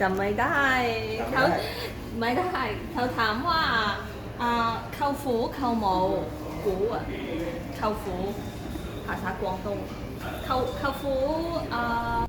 จำไม่ได้เขาไม่ได้เขาถามว่าอ่าเข้าฟูเข้าหมอกูอะเข้าฟูภาษากวางตงเข้าเข้าฟูอ่า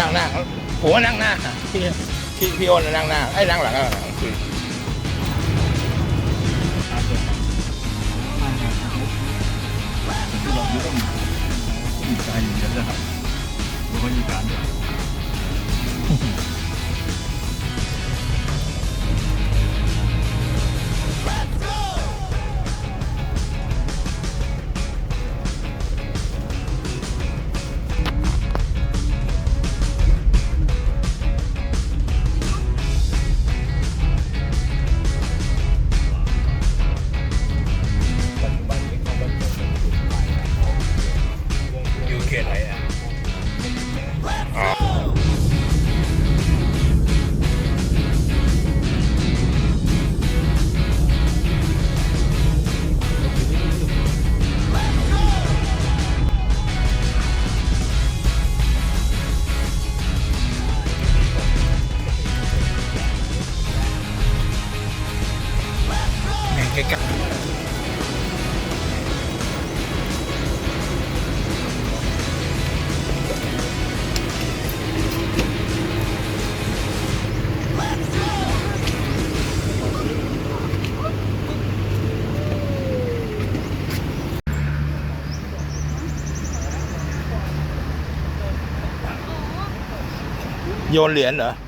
นั่งหน้าผมว่านั่งหน้าพี่พี่พี่โอนนั่งหน้าไอ้นั่งหลังนั่งหลัง ๆโย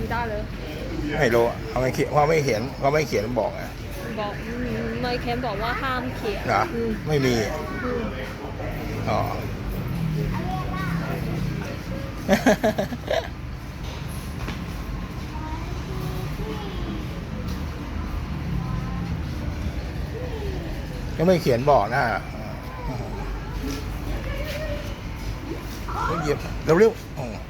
บอุ้มเด็ไม่ได้เลย ไม่รู้อะเขาไม่เขียนเขาไม่เขียนเขาไม่เขียนบอกอะบอกไม่เคนบอกว่าห้ามเขียนเหรออืมไม่มีอืมอ๋อ ก็ไม่เขียนบอกนะเหยียบเร็วๆอ๋อให้ผม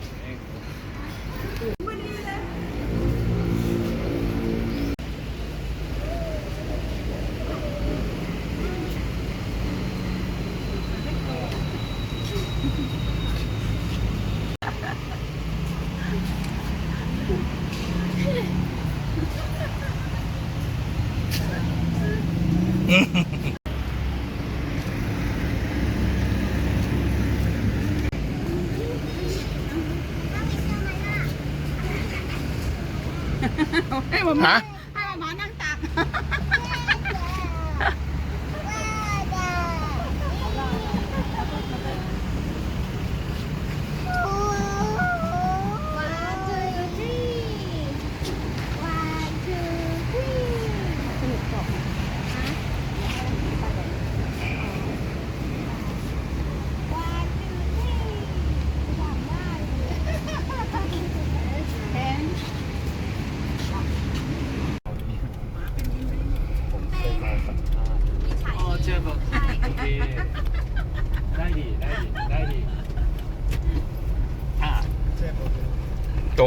ha?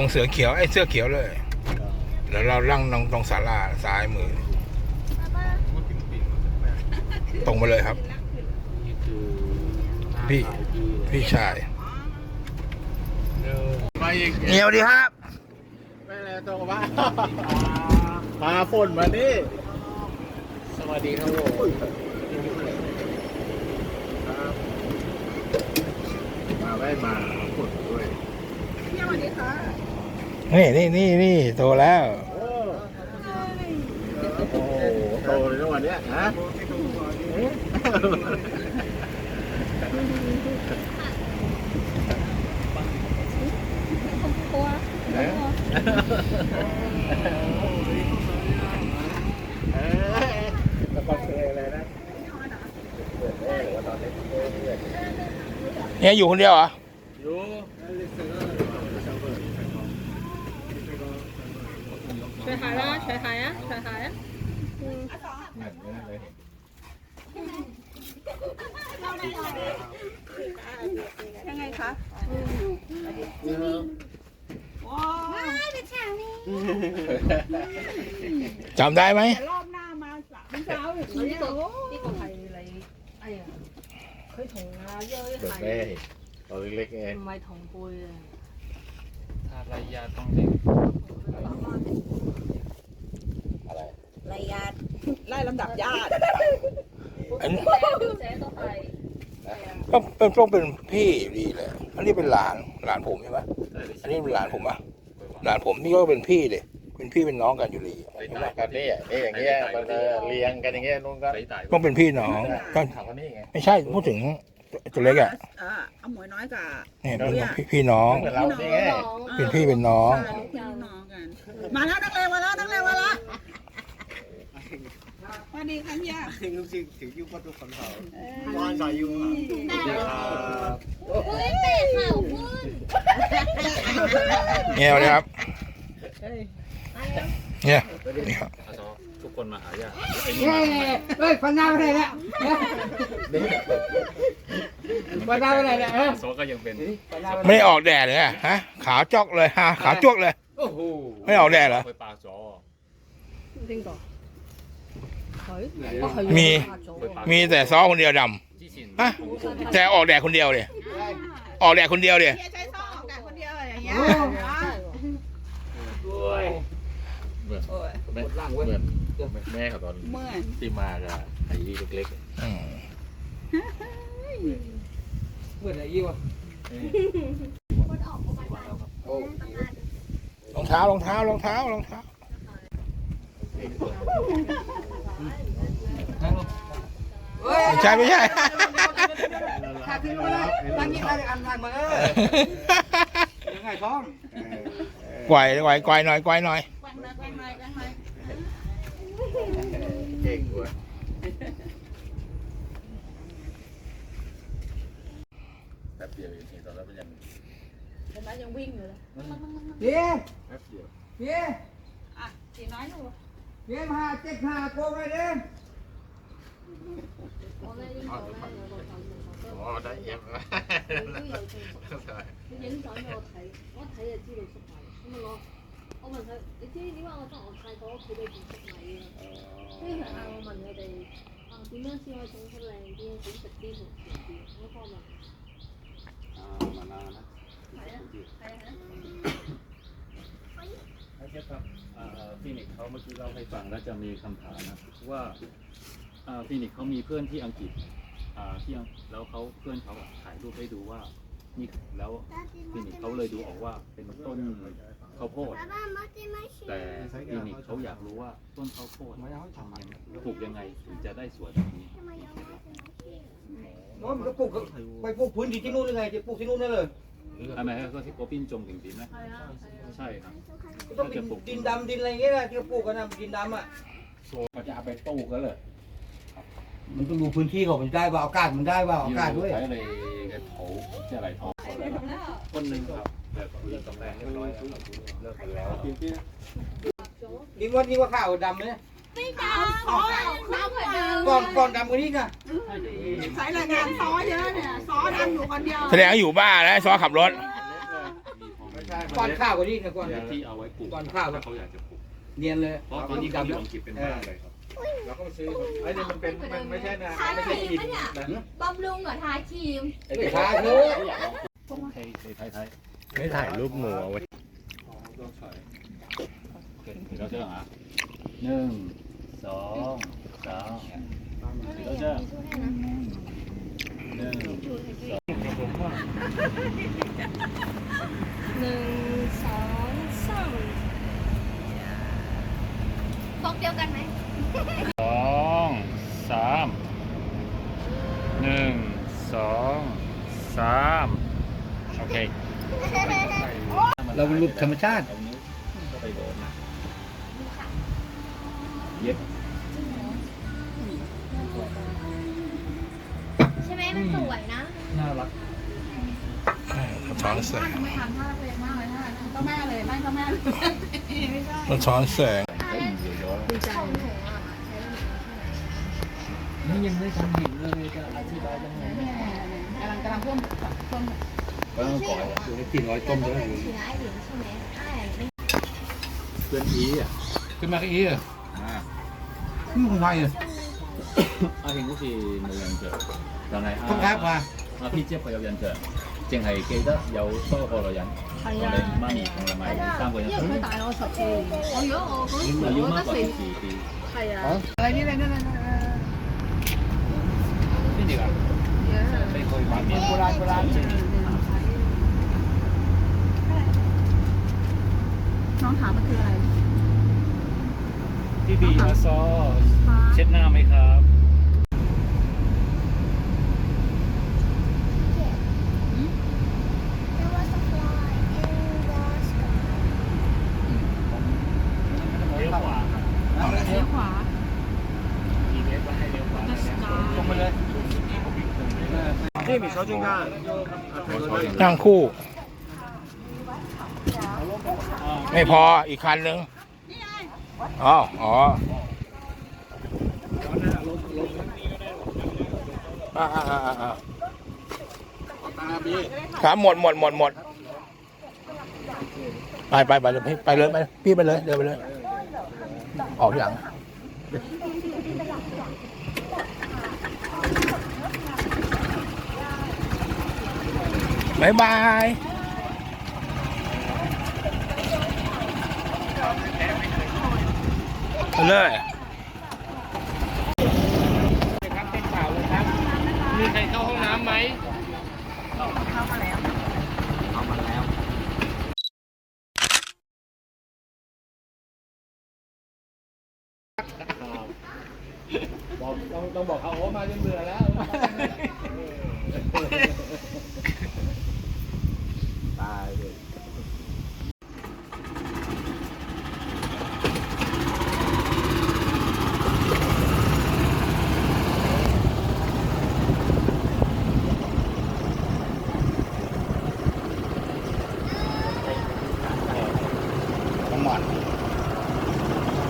งเสือเขียวไอ้เสื้อเขียวเลย แล้วเราลั่งตรงตรงศาลาซ้ายมือ ตรงไปเลยครับนี่คือพี่พี่ชายไปอีกเงียวดีครับไปแล้วตรงว่าพาฝนมานี่สวัสดีครับผมครับมาได้มาฝนด้วยพี่สวัสดีค่ะ นี่นี่นี่นี่โตแล้ว โอ้โหโตเลยนะวันเนี้ยฮะกลัวเอ๊ะเอ๊ะแล้วก็เพลงอะไรนะเปิดแรกหรือว่าตอนเล็กเพื่อนเนี่ยอยู่คนเดียวเหรออยู่ ถ่ายถ่ายนะถ่ายถ่ายนะถ่ายถ่ายนะยังไงคะจำได้ไหมรอบหน้ามาสามเช้าอย่างนี้โอ้ยก็ถ่ายอะไรไอ้เคยถงนาเยอะถ่าย Được đấy, còn lệch em. Mày thòng cùi à. ลายาต้องเด็กอะไรลายาไล่ลำดับญาติอันนี้เป็นต้องเป็นพี่ดีเลยอันนี้เป็นหลานหลานผมใช่ไหมอันนี้เป็นหลานผมอะหลานผมนี่ก็เป็นพี่เลยเป็นพี่เป็นน้องกันอยู่เลยใช่กันนี่นี่อย่างเงี้ยมันเรียงกันอย่างเงี้ยนู่นก็ต้องเป็นพี่น้องก็ไม่ใช่พูดถึง ตัวเล็กอะอ่าเอาหมวยน้อยกับเนี่ยเป็นพี่พี่น้อง เหมือนเรานี่ไงเป็นพี่เป็นน้อง ใช่พี่น้องกัน มาแล้วนักเลงมาแล้วนักเลงมาแล้วสวัสดีค่ะพี่ยานอนสายยุงอะเฮ้ยเตะเข่าขึ้นเนี่ยเลยครับเนี่ยนี่ครับทุก คนมาหายา เฮ้ยเฮ้ยฟันหน้าไปไหนเนี่ยฟันหน้าไปไหนเนี่ยเออ โซก็ยังเป็น ฟันหน้าไปไหน ไม่ได้ออกแดดเลยอะฮะขาวจอกเลยฮะขาวจวกเลย โอ้โห ไม่ออกแดดเหรอ ไปปากจอ 边个？佢？มี มี มีแต่ซ้อคนเดียวด ที่ชิน ำฮะแต่ออกแดดคนเดียวเลยออกแดดคนเดียวเลย เฮียใช้ซ่อมกันคนเดียวอย่างเงี้ย เหมือนโอ้ยแม่เหมือนแม่เขาตอนเมื่อนที่มากับไอ้เล็กอืมเหมือนอะไรยี่วะรองเท้ารองเท้ารองเท้ารองเท้าไม่ใช่ไม่ใช่ ขาดที่รู้แล้วตั้งยี่ตั้งอันทันมาเออยังไงท้องไกวไกว วิ่งอยู่เลย เย้ แป๊บเดียว เย้ อ่ะสีน้อยอยู่ เย้มาเจ็ดห้าโกไปเด้ 我咧应该咧有个朋友， อ๋อได้เยี่ยม 佢都有中伏，佢影相俾我睇，我一睇就知道粟米。咁啊攞，我问佢：你知点解我得我泰国屋企俾件粟米啊？跟住佢嗌我问佢哋啊点样先可以种出靓啲，点食啲同甜啲？我帮我问。系啊，系啊，系啊。 อาเชฟครับฟินิกเขาเมื่อกี้เล่าให้ฟังแล้วจะมีคำถามนะว่าฟินิกเขามีเพื่อนที่อังกฤษที่แล้วเขาเพื่อนเขาถ่ายรูปให้ดูว่านี่แล้วฟินิกเขาเลยดูออกว่าเป็นต้นข้าวโพดแต่ฟินิกเขาอยากรู้ว่าต้นข้าวโพดทำยังปลูกยังไงถึงจะได้สวยแบบนี้น้องมันก็ปลูกไปปลูกพื้นที่ที่นู่นยังไงจะปลูกที่นู่นได้เลย ทำไมก็ที่โกปิ้นจงจริงๆนะใช่ครับก็ต้องเป็นดินดำดินอะไรเงี้ยนะที่เขาปลูกกันนะดินดำอะก็จะเอาไปตู้กันเลยมันต้องดูพื้นที่เขามันได้ว่าอากาศมันได้ว่าอากาศด้วยใช้อะไรกระโถจะอะไรทองคนหนึ่งครับแบบคุยกาแฟเรียบร้อยแล้วครับเลิกกันแล้วดินว่านี่ว่าข้าวดำไหมเนี่ย ไม่ดำเขาเขาเหมือนเดิมก่อนก่อนดำกว่านี้ค่ะใช้แรงงานซ้อเยอะเนี่ยซ้อดำอยู่คนเดียวแสดงว่าอยู่บ้านแล้วซอขับรถก่อนข้าวกว่านี้นะก่อนที่เอาไว้ปลูกก่อนข้าว ถ้าเขาอยากจะปลูก เนียนเลยเพราะตอนนี้เขาอยู่อังกฤษเป็นบ้านเลยครับ เราก็ซื้อไอ้นี่มันเป็นมันไม่ใช่นะทาไม่คใช่รีกิมนปะเนี่ยนะบำรุงเหรอทาครีม ไอ้ไปท้าเถอะไทยไทยไทยไม่ถ่ายรูปหมูเอาไว้ โอเคเดี๋ยวเจะหาหนึ่ง สองสามเดี๋ยวเราจะหนึ่งหนึ่งสองสามฟอกเดียวกันไหมสองสามหนึ่งสองสามโอเคเราเป็นรูปธรรมชาติเอานิ้วเข้าไปโดนนะเย็บ แสงมาสะท้อนแสงดีใจนี่ยังไม่ทำเห็นเลยจะอธิบายยังไงกำลังกำลังเพิ่มเพิ่มก็ต้องก่อยดูให้กินร้อยต้มด้วยเพื่อนอีอะขึ้นมาก็อีอะนี่คนไทยอะอาหินก็คือมายันเจอตอนไหนครับครับมาพี่เจี๊ยบพยยันเจอ 净系记得有多个女人，我哋妈咪同埋三个人。因为佢大我十岁，我如果我嗰时要我 乜 得 个 四，字啲？系啊，อะไรนี่อะไรนี่อะไรนี่ 边啲㗎？你去买面 โบราณโบราณ น้องถามมันคืออะไร พี่บีมาซอเช็ดหน้าไหมครับ นั่งคู่ ไม่พออีกคันหนึ่งอ๋ออ๋ออ่าอ่าอ่าอ่าครับหมดหมดหมดหมดไปไปไปเลยพี่ไปเลยไปพี่ไปเลยเดินไปเลย ออกทีหลัง บายบายไปเลยมีใครเข้าห้องน้ำไหมบอกต้องต้องบอกเขาโอ้มาจนเบื่อแล้ว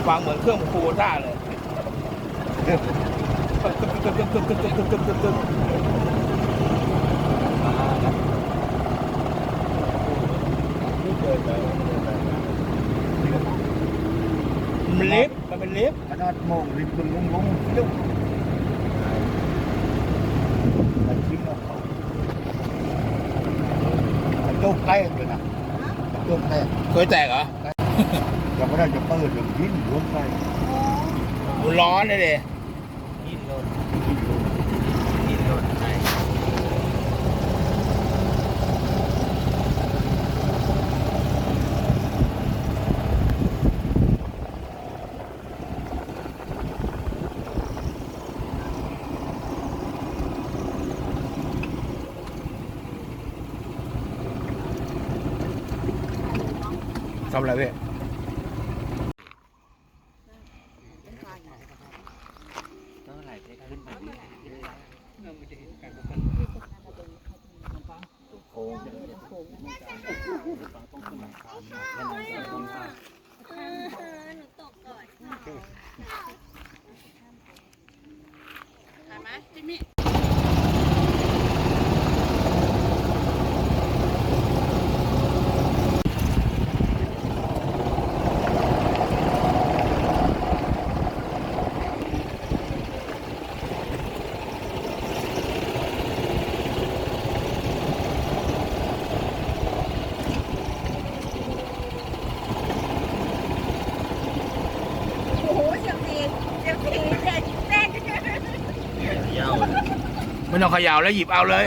ฟังเหมือนเครื่องคูโบต้าเลย มันลิฟต์มันเป็นลิฟต์ขนาดโมงริมตึงลงลงเลี้ยวมันทิ้งเอาเขามันโจกแตกเลยนะมันโจกแตกเคยแตกเหรอยังไม่ได้จะเปิดเลยยิ้มล้วงไปมันร้อนเลยดิยิ้มโดนยิ้มโดนยิ้มโดนใช่ ทำอะไรพี่ หนูตกก่อน โอ้โหเสียงดีเสียงดีเด็ดเต้น ไม่ ต้องเขย่าแล้วหยิบเอาเลย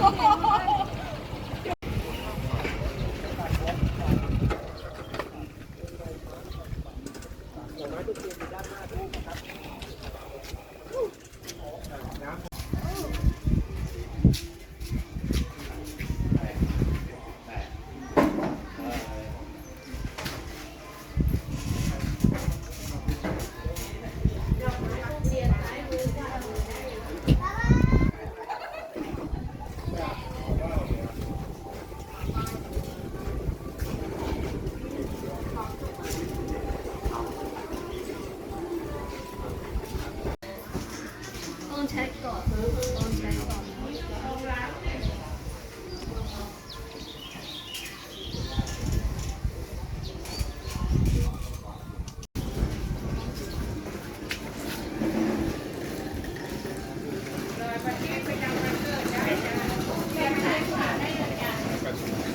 ต้อ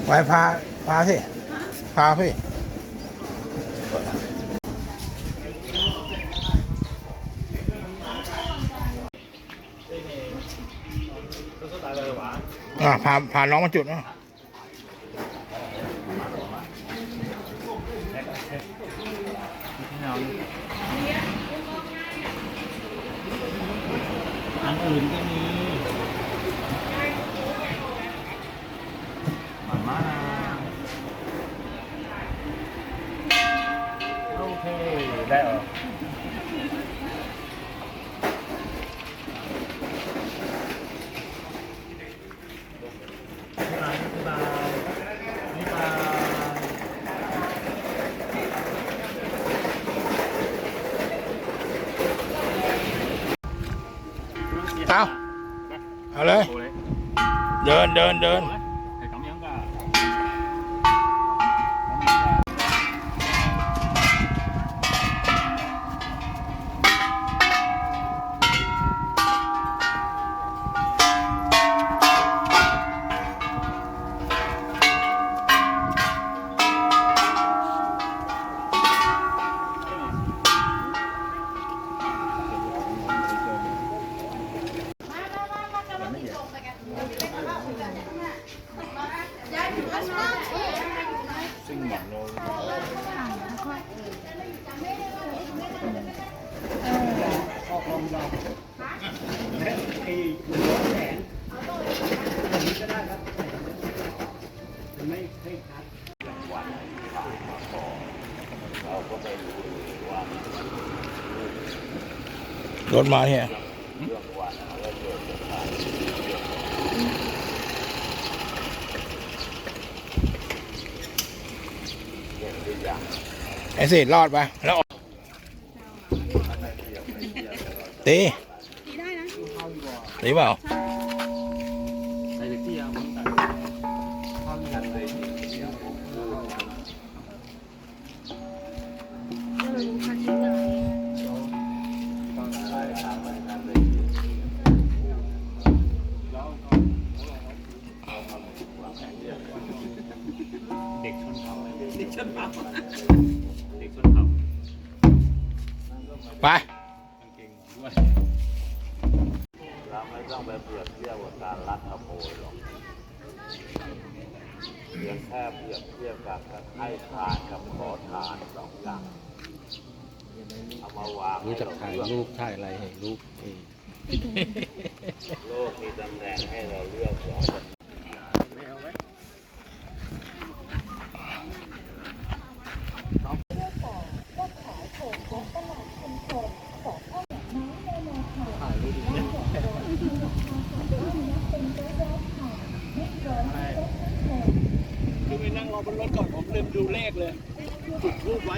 ไปพาพาสิพาพี่อ่าพาพาน้องมาจุดนะ นเดินเดิน รถมาเนี่ยไอ้สิรอดไปแล้วออกตีตีได้นะตีเปล่า ชนเผ่าเด็กชนเผ่าไปเกงด้วยเราไม่ต้องไปเปรียบเทียบกับการลักขโมยหรอกเพียงแค่เปรียบเทียบกับการให้ทานกับขอทานสองอย่างเอามาวางรู้จักถ่ายรูปถ่ายอะไรเห็นรูปเองโลกมีตำแหน่งให้เราเลือกสอง ดูเลขเลยจุดทูบไว้